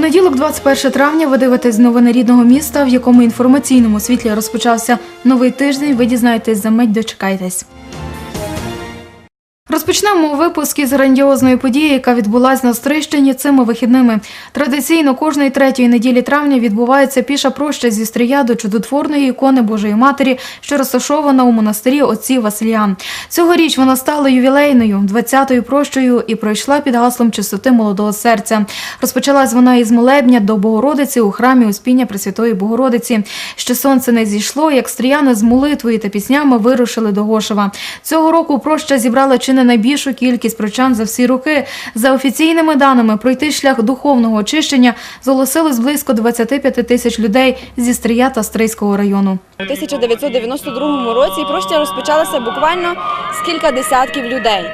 Понеділок, 21 травня, ви дивитесь новини рідного міста, в якому інформаційному світлі розпочався новий тиждень. Ви дізнаєтесь за мить, дочекайтесь. Розпочнемо випуск із грандіозної події, яка відбулась на Стрищині цими вихідними. Традиційно кожної третьої неділі травня відбувається піша проща зі стрия до чудотворної ікони Божої Матері, що розташована у монастирі отців Василіан. Цьогоріч вона стала ювілейною, 20-ю прощою і пройшла під гаслом чистоти молодого серця. Розпочалась вона із молебня до Богородиці у храмі Успіння Пресвятої Богородиці. Ще сонце не зійшло, як стріяни з молитвою та піснями вирушили до Гошева. Цього року проща зібрала чи не найбільшу кількість прочан за всі роки. За офіційними даними, пройти шлях духовного очищення зголосилось близько 25 тисяч людей зі Стрия та Стрийського району. У 1992 році проща розпочалася буквально з кілька десятків людей.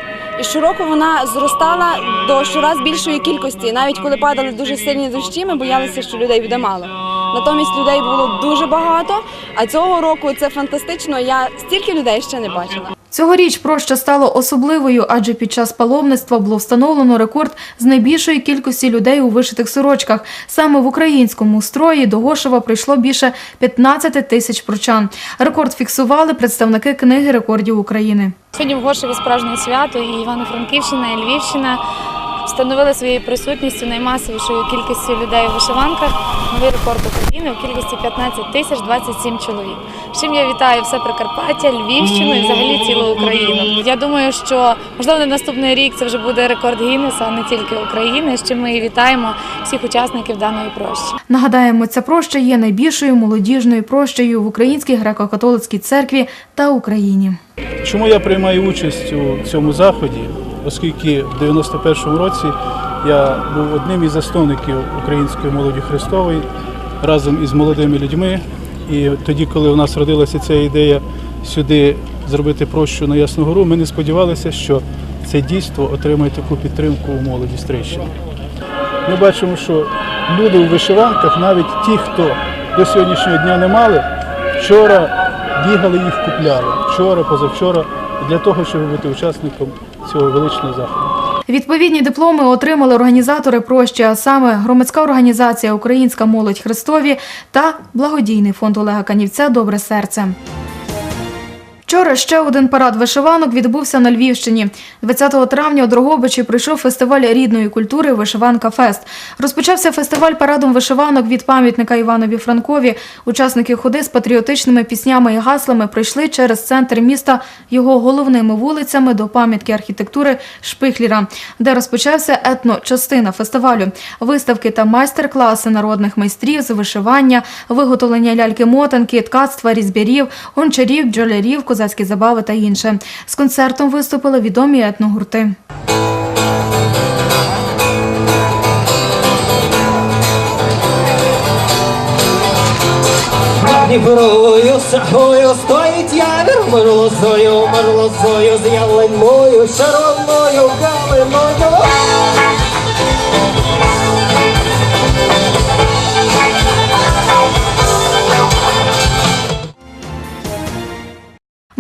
І щороку вона зростала до щораз більшої кількості. Навіть коли падали дуже сильні дощі, ми боялися, що людей буде мало. Натомість людей було дуже багато. А цього року це фантастично. Я стільки людей ще не бачила. Цьогоріч проща стало особливою, адже під час паломництва було встановлено рекорд з найбільшої кількості людей у вишитих сорочках. Саме в українському строї до Гошева прийшло більше 15 тисяч прочан. Рекорд фіксували представники книги рекордів України. Сьогодні в Гошеві справжнє свято, і Івано-Франківщина, і Львівщина встановили своєю присутністю наймасовішою кількістю людей у вишиванках новий рекорд України у кількості 15 тисяч 27 чоловік. З чим я вітаю все Прикарпаття, Львівщину і взагалі цілу Україну. Я думаю, що можливо на наступний рік це вже буде рекорд Гіннеса, а не тільки України. З чим ми і вітаємо всіх учасників даної прощі. Нагадаємо, ця проща є найбільшою молодіжною прощею в Українській греко-католицькій церкві та Україні. Чому я приймаю участь у цьому заході? Оскільки в 91-му році я був одним із засновників Української молоді Христової разом із молодими людьми. І тоді, коли у нас родилася ця ідея сюди зробити прощу на Ясну Гору, ми не сподівалися, що це дійство отримає таку підтримку у молоді Стрищини. Ми бачимо, що люди у вишиванках, навіть ті, хто до сьогоднішнього дня не мали, вчора бігали їх купляли. Вчора, позавчора, для того, щоб бути учасником цього величного заходу. Відповідні дипломи отримали організатори прощі, а саме громадська організація Українська молодь Христові та благодійний фонд Олега Канівця Добре серце. Вчора ще один парад вишиванок відбувся на Львівщині. 20 травня у Дрогобичі прийшов фестиваль рідної культури Вишиванка Фест. Розпочався фестиваль парадом вишиванок від пам'ятника Іванові Франкові. Учасники ходи з патріотичними піснями і гаслами прийшли через центр міста його головними вулицями до пам'ятки архітектури Шпихліра, де розпочався етночастина фестивалю. Виставки та майстер-класи народних майстрів з вишивання, виготовлення ляльки-мотанки, ткацтва, різьбярів, гончарів, бджолярів, козацькі забави та інше. З концертом виступили відомі етногурти. Дніпрою сахою стоїть явір Мерлозою, мерлозою, з ялиною, шаровною калиною.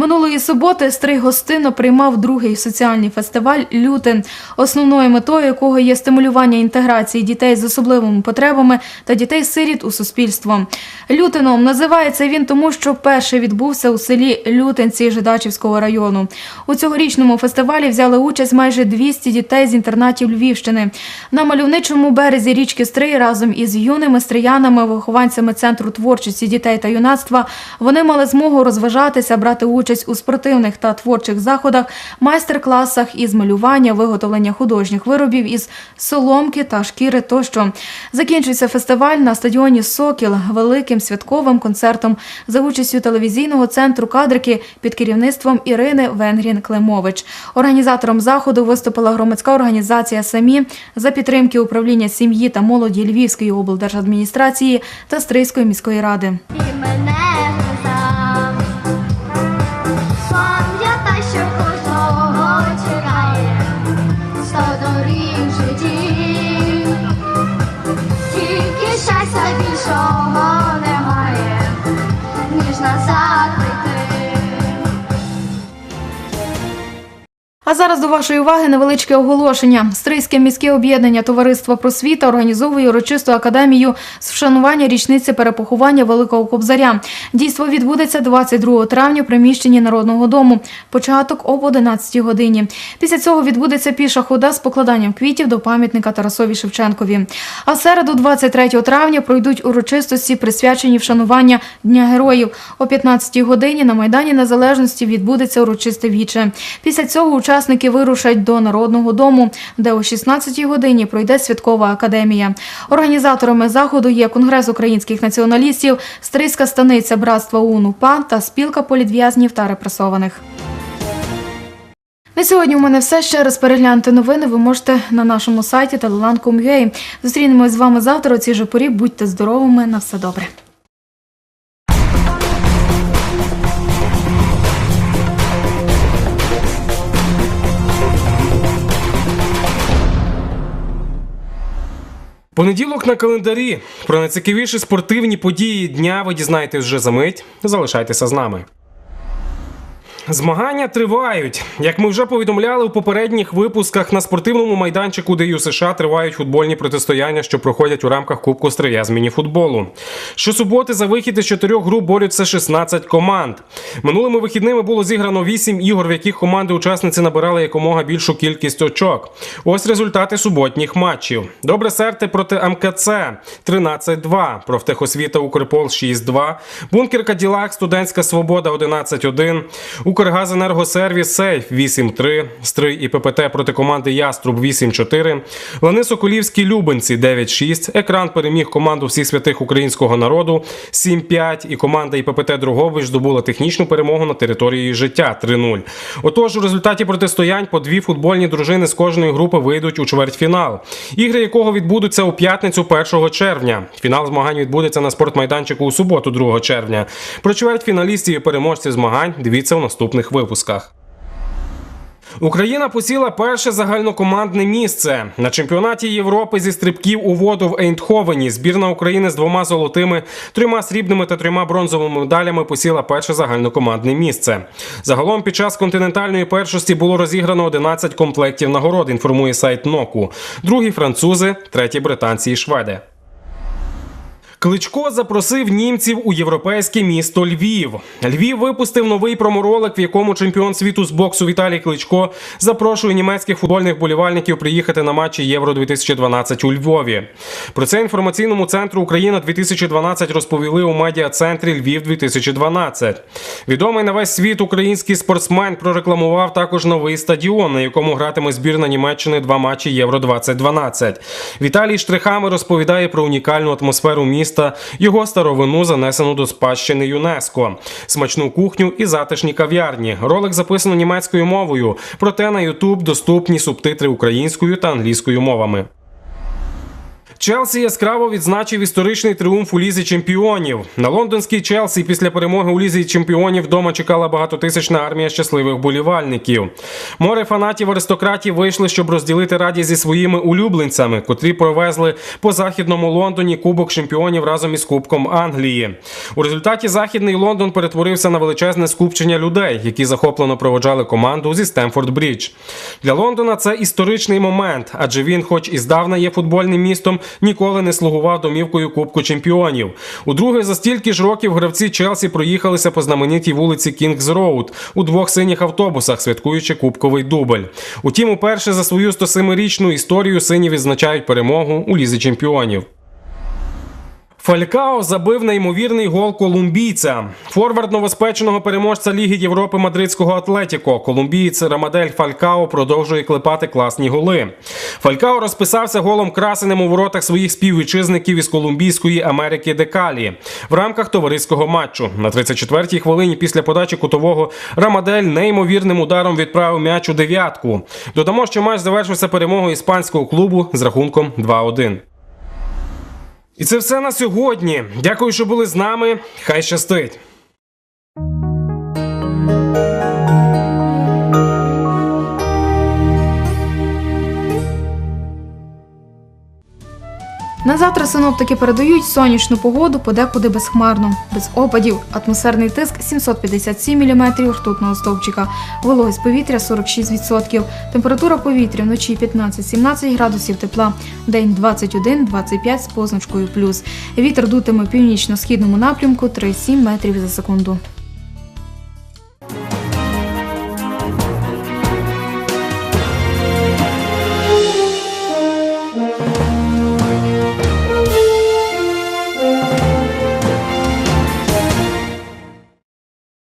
Минулої суботи Стрий гостинно приймав другий соціальний фестиваль Лютин, основною метою якого є стимулювання інтеграції дітей з особливими потребами та дітей-сиріт у суспільство. Лютином називається він тому, що перший відбувся у селі Лютинці Жидачівського району. У цьогорічному фестивалі взяли участь майже 200 дітей з інтернатів Львівщини. На мальовничому березі річки Стрий разом із юними стріянами, вихованцями центру творчості дітей та юнацтва вони мали змогу розважатися, брати участь у спортивних та творчих заходах, майстер-класах із малювання, виготовлення художніх виробів із соломки та шкіри тощо. Закінчується фестиваль на стадіоні Сокіл великим святковим концертом за участю телевізійного центру кадрики під керівництвом Ірини Венгрін Климович. Організатором заходу виступила громадська організація Самі за підтримки управління сім'ї та молоді Львівської облдержадміністрації та Стрийської міської ради. А зараз до вашої уваги невеличке оголошення. Стрийське міське об'єднання Товариства просвіта організовує урочисту академію з вшанування річниці перепоховання Великого Кобзаря. Дійство відбудеться 22 травня в приміщенні Народного дому. Початок об 11 годині. Після цього відбудеться піша хода з покладанням квітів до пам'ятника Тарасові Шевченкові. А в середу, 23 травня, пройдуть урочистості, присвячені вшанування Дня героїв. О 15 годині на Майдані Незалежності відбудеться урочисте віче. Після цього учасники вирушать до Народного дому, де о 16 годині пройде святкова академія. Організаторами заходу є Конгрес українських націоналістів, Стрийська станиця Братства УНУПА та спілка політв'язнів та репресованих. На сьогодні у мене все. Ще раз переглянути новини ви можете на нашому сайті teleland.com.ua. Зустрінемось з вами завтра у цій же порі. Будьте здоровими, на все добре. Понеділок на календарі. Про найцікавіші спортивні події дня ви дізнаєтесь вже за мить. Залишайтеся з нами. Змагання тривають. Як ми вже повідомляли у попередніх випусках, на спортивному майданчику ДЮ США тривають футбольні протистояння, що проходять у рамках Кубку Стрия з мініфутболу. Щосуботи за вихід із чотирьох груп борються 16 команд. Минулими вихідними було зіграно 8 ігор, в яких команди-учасниці набирали якомога більшу кількість очок. Ось результати суботніх матчів. Добре серте проти МКЦ 13-2, профтехосвіта Укрпол 6-2, Бункер Каділак, Студентська Свобода 11-1, Укргазенергосервіс Сейф 8-3, Стрий і ППТ проти команди Яструб 8-4, Лани Соколівські Любенці 9-6, Екран переміг команду всіх святих українського народу 7-5 і команда ІППТ Другович здобула технічну перемогу на території життя 3-0. Отож, у результаті протистоянь по дві футбольні дружини з кожної групи вийдуть у чвертьфінал, ігри якого відбудуться у п'ятницю 1 червня. Фінал змагань відбудеться на спортмайданчику у суботу 2 червня. Про чвертьфіналістів і переможців змагань дивіться у наступних випусках. Україна посіла перше загальнокомандне місце на чемпіонаті Європи зі стрибків у воду в Ейндховені. Збірна України з двома золотими, трьома срібними та трьома бронзовими медалями посіла перше загальнокомандне місце. Загалом під час континентальної першості було розіграно 11 комплектів нагород. Інформує сайт НОКУ. Другі французи, треті британці і шведи. Кличко запросив німців у європейське місто Львів. Львів випустив новий проморолик, в якому чемпіон світу з боксу Віталій Кличко запрошує німецьких футбольних болівальників приїхати на матчі Євро 2012 у Львові. Про це інформаційному центру Україна 2012 розповіли у медіа-центрі Львів 2012. Відомий на весь світ український спортсмен прорекламував також новий стадіон, на якому гратиме збірна Німеччини два матчі Євро 2012. Віталій штрихами розповідає про унікальну атмосферу міста, його старовину занесену до спадщини ЮНЕСКО, смачну кухню і затишні кав'ярні. Ролик записано німецькою мовою, проте на YouTube доступні субтитри українською та англійською мовами. Челсі яскраво відзначив історичний тріумф у лізі чемпіонів. На лондонській Челсі після перемоги у лізі чемпіонів вдома чекала багатотисячна армія щасливих болівальників. Море фанатів аристократів вийшли, щоб розділити радість зі своїми улюбленцями, котрі провезли по західному Лондоні Кубок чемпіонів разом із Кубком Англії. У результаті західний Лондон перетворився на величезне скупчення людей, які захоплено проводжали команду зі Стемфорд Брідж. Для Лондона це історичний момент, адже він, хоч і здавна є футбольним містом, ніколи не слугував домівкою Кубку чемпіонів. У друге за стільки ж років гравці Челсі проїхалися по знаменитій вулиці Кінгс Роуд у двох синіх автобусах, святкуючи кубковий дубль. Утім, уперше за свою 107-річну історію сині відзначають перемогу у лізі чемпіонів. Фалькао забив неймовірний гол колумбійця. Форвард новоспеченого переможця Ліги Європи мадридського Атлетіко. Колумбієць Рамадель Фалькао продовжує клепати класні голи. Фалькао розписався голом красеним у воротах своїх співвітчизників із Колумбійської Америки Декалі в рамках товариського матчу. На 34-й хвилині після подачі кутового Рамадель неймовірним ударом відправив м'яч у дев'ятку. Додамо, що матч завершився перемогою іспанського клубу з рахунком 2-1. І це все на сьогодні. Дякую, що були з нами. Хай щастить. На завтра синоптики передають сонячну погоду, подекуди безхмарно, без опадів. Атмосферний тиск 757 мм ртутного стовпчика, вологість повітря 46%, температура повітря вночі 15-17 градусів тепла, день 21-25 з позначкою плюс. Вітер дутиме північно-східному напрямку 3-7 метрів за секунду.